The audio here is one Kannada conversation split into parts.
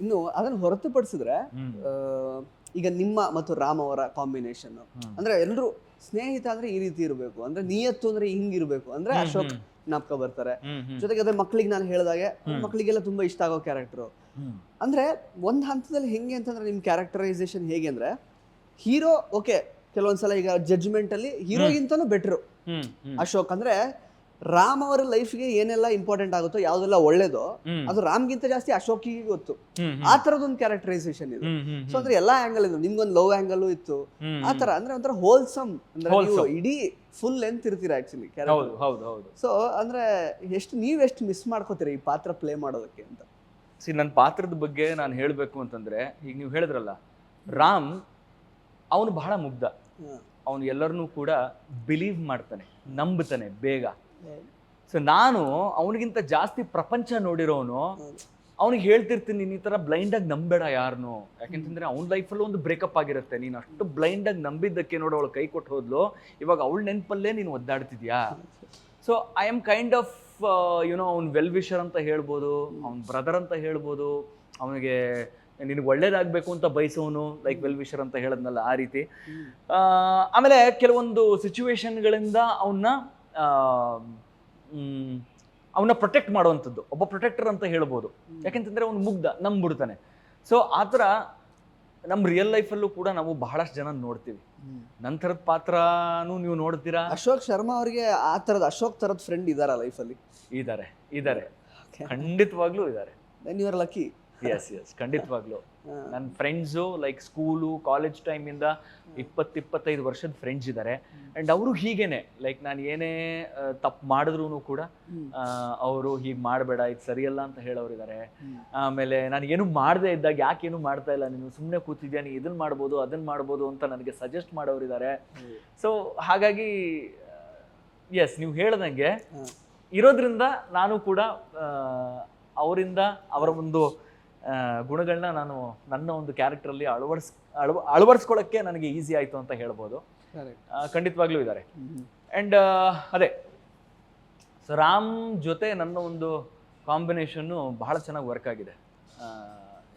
ಇನ್ನು ಅದನ್ನು ಹೊರತುಪಡಿಸಿದ್ರೆ ಈಗ ನಿಮ್ಮ ಮತ್ತು ರಾಮ್ ಅವರ ಕಾಂಬಿನೇಷನ್ ಅಂದ್ರೆ ಎಲ್ಲರೂ ಸ್ನೇಹಿತ ಅಂದ್ರೆ ಈ ರೀತಿ ಇರಬೇಕು. ಅಂದ್ರೆ ನಿಯತ್ತು ಅಂದ್ರೆ ಹಿಂಗಿರ್ಬೇಕು ಅಂದ್ರೆ ಅಶೋಕ್ ನಾಪ್ಕ ಜ್ಞಾಪಕ ಬರ್ತಾರೆ. ಜೊತೆಗೆ ಅದೇ ಮಕ್ಳಿಗೆ ನಾನು ಹೇಳಿದಾಗೆ. ಮಕ್ಕಳಿಗೆಲ್ಲ ತುಂಬಾ ಇಷ್ಟ ಆಗೋ ಕ್ಯಾರೆಕ್ಟರ್ ಅಂದ್ರೆ ಒಂದ್ ಹಂತದಲ್ಲಿ ಹೆಂಗೆ ಅಂತಂದ್ರೆ ನಿಮ್ ಕ್ಯಾರೆಕ್ಟರೈಸೇಷನ್ ಹೇಗೆ ಅಂದ್ರೆ ಹೀರೋ ಓಕೆ ಕೆಲವೊಂದ್ಸಲ ಈಗ ಜಡ್ಜ್ಮೆಂಟ್ ಅಲ್ಲಿ ಹೀರೋಗಿಂತನೂ ಬೆಟ್ರು. ಅಶೋಕ್ ಅಂದ್ರೆ ರಾಮ್ ಅವರ ಲೈಫ್ಗೆ ಏನೆಲ್ಲ ಇಂಪಾರ್ಟೆಂಟ್ ಆಗುತ್ತೋ ಯಾವ್ದೆಲ್ಲ ಒಳ್ಳೇದೋ ಅದು ಅದು ರಾಮ್ಗಿಂತ ಜಾಸ್ತಿ ಅಶೋಕಿಗೆ ಗೊತ್ತು. ಆ ತರದೊಂದು ಕ್ಯಾರೆಕ್ಟರೈಸೇಷನ್ ಇದೆ. ಸೊ ಅಂದ್ರೆ ಎಲ್ಲಾ ಆಂಗಲ್ ಇದು. ನಿಮ್ಗೊಂದು ಲವ್ ಆಂಗಲ್ ಇತ್ತು. ಆ ತರ. ಅಂದ್ರೆ ಒಂಥರ ಹೋಲ್ಸಮ್ ಅಂದ್ರೆ ನೀವು ಇಡೀ ಫುಲ್ ಲೆಂತ್ ಇರ್ತೀರಾ ಆಕ್ಚುಲಿ ಹೌದು ಹೌದು ಹೌದು. ಸೊ ಅಂದ್ರೆ ಎಷ್ಟು ನೀವ್ ಎಷ್ಟು ಮಿಸ್ ಮಾಡ್ಕೋತೀರಿ ಈ ಪಾತ್ರ ಪ್ಲೇ ಮಾಡೋದಕ್ಕೆ ಅಂತ? ಸಿ ನನ್ನ ಪಾತ್ರದ ಬಗ್ಗೆ ನಾನು ಹೇಳಬೇಕು ಅಂತಂದ್ರೆ ಈಗ ನೀವು ಹೇಳಿದ್ರಲ್ಲ ರಾಮ್ ಅವನು ಬಹಳ ಮುಗ್ಧ. ಅವನು ಎಲ್ಲರನ್ನೂ ಕೂಡ ಬಿಲೀವ್ ಮಾಡ್ತಾನೆ ನಂಬುತ್ತಾನೆ ಬೇಗ. ಸೊ ನಾನು ಅವನಿಗಿಂತ ಜಾಸ್ತಿ ಪ್ರಪಂಚ ನೋಡಿರೋನು ಅವ್ನಿಗೆ ಹೇಳ್ತಿರ್ತೀನಿ ನೀನು ಈ ಥರ ಬ್ಲೈಂಡಾಗಿ ನಂಬೇಡ ಯಾರನ್ನು ಯಾಕೆಂತಂದ್ರೆ ಅವ್ನ ಲೈಫಲ್ಲೂ ಒಂದು ಬ್ರೇಕಪ್ ಆಗಿರುತ್ತೆ. ನೀನು ಅಷ್ಟು ಬ್ಲೈಂಡಾಗಿ ನಂಬಿದ್ದಕ್ಕೆ ನೋಡು ಅವಳು ಕೈ ಕೊಟ್ಟು ಹೋದ್ಲು. ಇವಾಗ ಅವಳ ನೆನಪಲ್ಲೇ ನೀನು ಒದ್ದಾಡ್ತಿದ್ಯಾ? So I am kind of you know ಅವ್ನ ವೆಲ್ ವಿಷರ್ ಅಂತ ಹೇಳ್ಬೋದು ಅವ್ನ ಬ್ರದರ್ ಅಂತ ಹೇಳ್ಬೋದು ಅವನಿಗೆ ನಿನಗೆ ಒಳ್ಳೇದಾಗಬೇಕು ಅಂತ ಬಯಸೋನು ಲೈಕ್ ವೆಲ್ ವಿಷರ್ ಅಂತ ಹೇಳದ್ನಲ್ಲ ಆ ರೀತಿ. ಆಮೇಲೆ ಕೆಲವೊಂದು ಸಿಚುವೇಶನ್ಗಳಿಂದ ಅವನ್ನ ಅವನ್ನ ಪ್ರೊಟೆಕ್ಟ್ ಮಾಡುವಂಥದ್ದು. ಒಬ್ಬ ಪ್ರೊಟೆಕ್ಟರ್ ಅಂತ ಹೇಳ್ಬೋದು. ಯಾಕೆಂತಂದ್ರೆ ಅವ್ನು ಮುಗ್ಧ ನಂಬಿಡ್ತಾನೆ ಸೊ ಆ ಥರ ನಮ್ಮ ರಿಯಲ್ ಲೈಫಲ್ಲೂ ಕೂಡ ನಾವು ಬಹಳಷ್ಟು ಜನ ನೋಡ್ತೀವಿ. ನಂತರದ ಪಾತ್ರನೂ ನೀವು ನೋಡ್ತೀರಾ? ಅಶೋಕ್ ಶರ್ಮಾ ಅವರಿಗೆ ಆ ಥರದ ಅಶೋಕ್ ಥರದ ಫ್ರೆಂಡ್ ಇದಾರ ಲೈಫಲ್ಲಿ ಇದ್ದಾರೆ ಇದ್ದಾರೆ ಖಂಡಿತವಾಗ್ಲೂ ಇದ್ದಾರೆ then you are lucky yes yes ಖಂಡಿತವಾಗ್ಲು. ನನ್ನ ಫ್ರೆಂಡ್ಸು ಲೈಕ್ ಸ್ಕೂಲು ಕಾಲೇಜ್ ಟೈಮಿಂದ ಇಪ್ಪತ್ತು ಇಪ್ಪತ್ತೈದು ವರ್ಷದ ಫ್ರೆಂಡ್ಸ್ ಇದ್ದಾರೆ ಅಂಡ್ ಅವರು ಹೀಗೇನೆ ಲೈಕ್ ನಾನು ಏನೇ ತಪ್ಪು ಮಾಡಿದ್ರು ಕೂಡ ಅವರು ಹೀಗೆ ಮಾಡಬೇಡ ಇದು ಸರಿಯಲ್ಲ ಅಂತ ಹೇಳೋರಿದ್ದಾರೆ ಆಮೇಲೆ ನಾನು ಏನು ಮಾಡದೇ ಇದ್ದಾಗ ಯಾಕೆ ಏನು ಮಾಡ್ತಾ ಇಲ್ಲ ನೀನು? ಸುಮ್ಮನೆ ಕೂತಿದ್ಯಾ? ನೀ ಇದನ್ನ ಮಾಡ್ಬೋದು ಅದನ್ನ ಮಾಡ್ಬೋದು ಅಂತ ನನಗೆ ಸಜೆಸ್ಟ್ ಮಾಡೋರಿದ್ದಾರೆ ಸೊ ಹಾಗಾಗಿ ಎಸ್ ನೀವು ಹೇಳ್ದಂಗೆ ಇರೋದ್ರಿಂದ ನಾನು ಕೂಡ ಅವರಿಂದ ಅವರ ಒಂದು ಗುಣಗಳನ್ನ ನಾನು ನನ್ನ ಒಂದು ಕ್ಯಾರೆಕ್ಟ್ರಲ್ಲಿ ಅಳವಡಿಸ್ ಅಳವ ಅಳವಡಿಸ್ಕೊಳ್ಳೋಕ್ಕೆ ನನಗೆ ಈಸಿ ಆಯಿತು ಅಂತ ಹೇಳ್ಬೋದು. ಖಂಡಿತವಾಗ್ಲೂ ಇದ್ದಾರೆ ಆ್ಯಂಡ್ ಅದೇ. ಸೊ ರಾಮ್ ಜೊತೆ ನನ್ನ ಒಂದು ಕಾಂಬಿನೇಷನ್ನು ಬಹಳ ಚೆನ್ನಾಗಿ ವರ್ಕ್ ಆಗಿದೆ.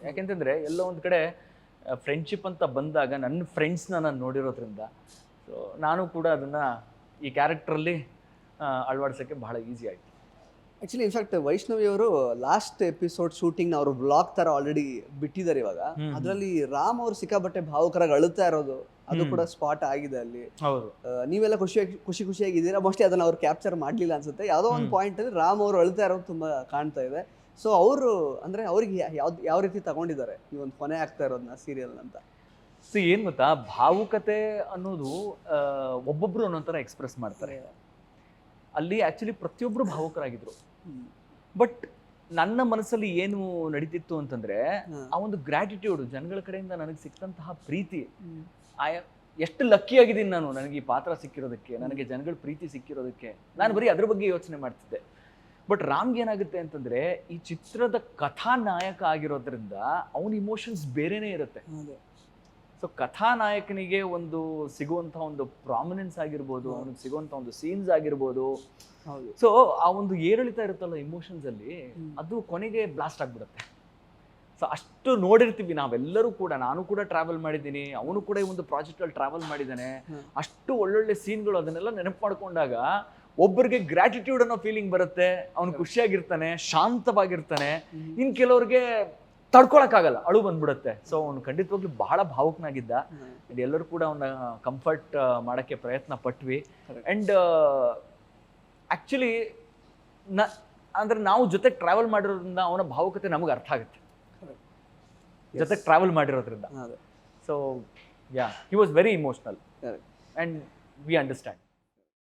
ಯಾಕೆಂತಂದರೆ ಎಲ್ಲೋ ಒಂದು ಕಡೆ ಫ್ರೆಂಡ್ಶಿಪ್ ಅಂತ ಬಂದಾಗ ನನ್ನ ಫ್ರೆಂಡ್ಸ್ನ ನಾನು ನೋಡಿರೋದ್ರಿಂದ ಸೊ ನಾನು ಕೂಡ ಅದನ್ನು ಈ ಕ್ಯಾರೆಕ್ಟ್ರಲ್ಲಿ ಅಳವಡಿಸೋಕ್ಕೆ ಬಹಳ ಈಸಿ ಆಯಿತು. ಆಕ್ಚುಲಿ ಇನ್ಫ್ಯಾಕ್ಟ್ ವೈಷ್ಣವಿ ಅವರು ಲಾಸ್ಟ್ ಎಪಿಸೋಡ್ ಶೂಟಿಂಗ್ ಅವರು ಬ್ಲಾಗ್ ತರ ಆಲ್ರೆಡಿ ಬಿಟ್ಟಿದ್ದಾರೆ ಇವಾಗ. ಅದರಲ್ಲಿ ರಾಮ್ ಅವರು ಸಿಕ್ಕಾಬಟ್ಟೆ ಭಾವುಕರಾಗಿ ಅಳುತ್ತಾ ಇರೋದು. ಅದು ಕೂಡ ಸ್ಪಾಟ್ ಆಗಿದೆ ಅಲ್ಲಿ. ನೀವೆಲ್ಲ ಖುಷಿಯಾಗಿ ಖುಷಿ ಖುಷಿಯಾಗಿದ್ದೀರಾ ಮೋಸ್ಟ್ಲಿ ಅದನ್ನ ಅವ್ರು ಕ್ಯಾಪ್ಚರ್ ಮಾಡ್ಲಿಲ್ಲ ಅನ್ಸುತ್ತೆ. ಯಾವುದೋ ಒಂದು ಪಾಯಿಂಟ್ ಅಲ್ಲಿ ರಾಮ್ ಅವರು ಅಳ್ತಾ ಇರೋದು ತುಂಬಾ ಕಾಣ್ತಾ ಇದೆ. ಸೊ ಅವರು ಅಂದ್ರೆ ಅವ್ರಿಗೆ ಯಾವ್ದು ಯಾವ ರೀತಿ ತಗೊಂಡಿದ್ದಾರೆ? ಈ ಒಂದು ಕೊನೆ ಆಗ್ತಾ ಇರೋದನ್ನ ಸೀರಿಯಲ್ ಅಂತ. ಸೊ ಏನ್ ಗೊತ್ತಾ? ಭಾವುಕತೆ ಅನ್ನೋದು ಒಬ್ಬೊಬ್ರು ಒಂದೊಂದು ಥರ ಎಕ್ಸ್ಪ್ರೆಸ್ ಮಾಡ್ತಾರೆ. ಅಲ್ಲಿ ಆಕ್ಚುಲಿ ಪ್ರತಿಯೊಬ್ಬರು ಭಾವುಕರಾಗಿದ್ರು. ಬಟ್ ನನ್ನ ಮನಸ್ಸಲ್ಲಿ ಏನು ನಡೀತಿತ್ತು ಅಂತಂದ್ರೆ. ಆ ಒಂದು ಗ್ರ್ಯಾಟಿಟ್ಯೂಡ್ ಜನಗಳ ಕಡೆಯಿಂದ ನನಗೆ ಸಿಕ್ಕಂತಹ ಪ್ರೀತಿ. ಆ ಎಷ್ಟು ಲಕ್ಕಿ ಆಗಿದ್ದೀನಿ ನಾನು ನನಗೆ ಈ ಪಾತ್ರ ಸಿಕ್ಕಿರೋದಕ್ಕೆ ನನಗೆ ಜನಗಳ ಪ್ರೀತಿ ಸಿಕ್ಕಿರೋದಕ್ಕೆ ನಾನು ಬರೀ ಅದ್ರ ಬಗ್ಗೆ ಯೋಚನೆ ಮಾಡ್ತಿದ್ದೆ ಬಟ್ ರಾಮ್ಗೆ ಏನಾಗುತ್ತೆ ಅಂತಂದ್ರೆ ಈ ಚಿತ್ರದ ಕಥಾನಾಯಕ ಆಗಿರೋದ್ರಿಂದ ಅವನ ಇಮೋಷನ್ಸ್ ಬೇರೆನೇ ಇರುತ್ತೆ. ಸೊ ಕಥಾನಾಯಕನಿಗೆ ಒಂದು ಸಿಗುವಂತ ಒಂದು ಪ್ರಾಮಿನೆನ್ಸ್ ಆಗಿರ್ಬೋದು. ಅವನಿಗೆ ಸಿಗುವಂಥ ಒಂದು ಸೀನ್ಸ್ ಆಗಿರ್ಬೋದು ಸೊ ಆ ಒಂದು ಏರಿಳಿತ ಇರುತ್ತಲ್ಲ ಇಮೋಷನ್ಸ್ ಅಲ್ಲಿ ಅದು ಕೊನೆಗೆ ಬ್ಲಾಸ್ಟ್ ಆಗ್ಬಿಡುತ್ತೆ. ಸೊ ಅಷ್ಟು ನೋಡಿರ್ತೀವಿ ನಾವೆಲ್ಲರೂ ಕೂಡ ನಾನು ಕೂಡ ಟ್ರಾವೆಲ್ ಮಾಡಿದ್ದೀನಿ ಅವನು ಕೂಡ ಈ ಒಂದು ಪ್ರಾಜೆಕ್ಟ್ ಅಲ್ಲಿ ಟ್ರಾವೆಲ್ ಮಾಡಿದ್ದಾನೆ. ಅಷ್ಟು ಒಳ್ಳೊಳ್ಳೆ ಸೀನ್ಗಳು ಅದನ್ನೆಲ್ಲ ನೆನಪು ಮಾಡ್ಕೊಂಡಾಗ ಒಬ್ಬರಿಗೆ ಗ್ರಾಟಿಟ್ಯೂಡ್ ಅನ್ನೋ ಫೀಲಿಂಗ್ ಬರುತ್ತೆ ಅವನು ಖುಷಿಯಾಗಿರ್ತಾನೆ ಶಾಂತವಾಗಿರ್ತಾನೆ. ಇನ್ ಕೆಲವ್ರಿಗೆ ತಡ್ಕೊಳಕ್ಕಾಗಲ್ಲ ಅಳು ಬಂದ್ಬಿಡುತ್ತೆ. ಸೊ ಅವನು ಖಂಡಿತವಾಗ್ಲೂ ಬಹಳ ಭಾವುಕನಾಗಿದ್ದ. ಅಂಡ್ ಎಲ್ಲರೂ ಕೂಡ ಅವನ ಕಂಫರ್ಟ್ ಮಾಡೋಕ್ಕೆ ಪ್ರಯತ್ನ ಪಟ್ವಿ. ಅಂಡ್ ಆ್ಯಕ್ಚುಲಿ ನ ಅಂದ್ರೆ ನಾವು ಜೊತೆ ಟ್ರಾವೆಲ್ ಮಾಡಿರೋದ್ರಿಂದ ಅವನ ಭಾವುಕತೆ ನಮಗೆ ಅರ್ಥ ಆಗುತ್ತೆ. ಜೊತೆ ಟ್ರಾವೆಲ್ ಮಾಡಿರೋದ್ರಿಂದ. So yeah he was very emotional. And we understand